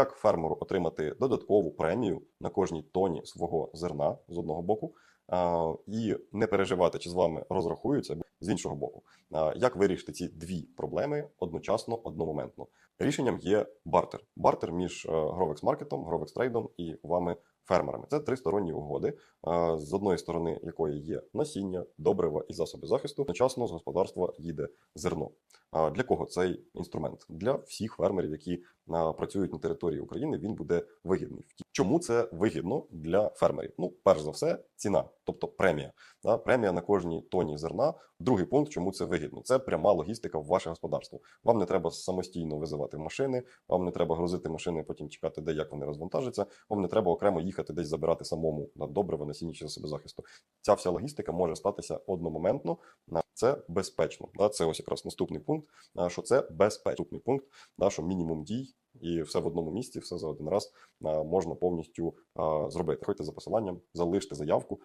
як фермеру отримати додаткову премію на кожній тоні свого зерна з одного боку, і не переживати, чи з вами розрахуються з іншого боку. Як вирішити ці дві проблеми одночасно, одномоментно? Рішенням є бартер. Бартер між е, Grovex Маркетом, Grovex Трейдом і вами фермерами. Це тристоронні угоди, з одної сторони якої є насіння, добрива і засоби захисту. Одночасно з господарства їде зерно. Для кого цей інструмент? Для всіх фермерів, які працюють на території України, він буде вигідний. Чому це вигідно для фермерів? Ну, перш за все, ціна, тобто премія. Да? Премія на кожній тоні зерна. Другий пункт, чому це вигідно? Це пряма логістика в ваше господарство. Вам не треба самостійно визивати машини, вам не треба грузити машини, потім чекати, де як вони розвантажаться. Вам не треба окремо їхати десь забирати самому на добриво, насіння чи засоби захисту. Ця вся логістика може статися одномоментно. Це безпечно. Да? Це ось якраз наступний пункт. Що це безпечний пункт, да? що мінімум дій і все в одному місці, все за один раз можна повністю зробити. Ходьте за посиланням, залиште заявку,